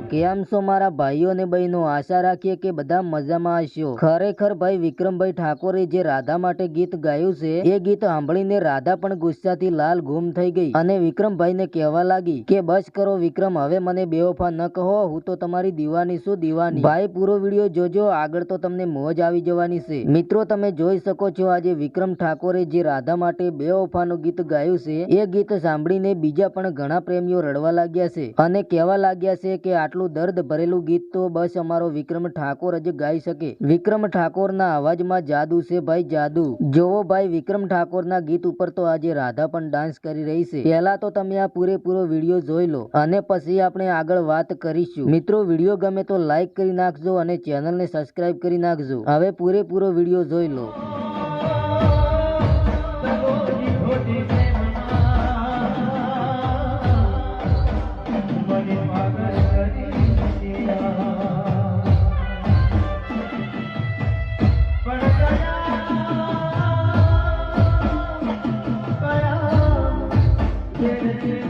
કેમ છો મારા ભાઈઓ અને બહેનો? આશા રાખીએ કે બધા મજામાં હશો. ખરેખર ભાઈ વિક્રમભાઈ ઠાકોરે જે રાધા માટે ગીત ગાયું છે, એ ગીત સાંભળીને રાધા પણ ગુસ્સાથી લાલ ગુમ થઈ ગઈ. અને વિક્રમભાઈને કહેવા લાગી કે, બસ કરો વિક્રમ, હવે મને બેવફા ન કહો, હું તો તમારી દીવાની શું દીવાની. ભાઈ, પૂરો વીડિયો જોજો, આગળ તો તમને મોજ આવી જવાની છે. મિત્રો, તમે જોઈ શકો છો આજે વિક્રમ ઠાકોરે જે રાધા માટે બેવફાનું ગીત ગાયું છે, એ ગીત સાંભળીને બીજા પણ ઘણા પ્રેમીઓ રડવા લાગ્યા છે. અને કહેવા લાગ્યા છે કે આટલું દર્દ ભરેલું ગીત તો બસ અમારો વિક્રમ ઠાકોર જ ગાઈ શકે. વિક્રમ ઠાકોરના અવાજમાં જાદુ છે ભાઈ જાદુ. જોવો ભાઈ, વિક્રમ ઠાકોરના ગીત ઉપર તો આજે રાધા પણ ડાન્સ કરી રહી છે. પહેલા તો તમે આ પૂરેપૂરો વીડિયો જોઈ લો અને પછી આપણે આગળ વાત કરીશું. મિત્રો, વીડિયો ગમે તો લાઈક કરી નાખજો અને ચેનલને સબસ્ક્રાઈબ કરી નાખજો. હવે પૂરેપૂરો વીડિયો જોઈ લો. Money. Thank you.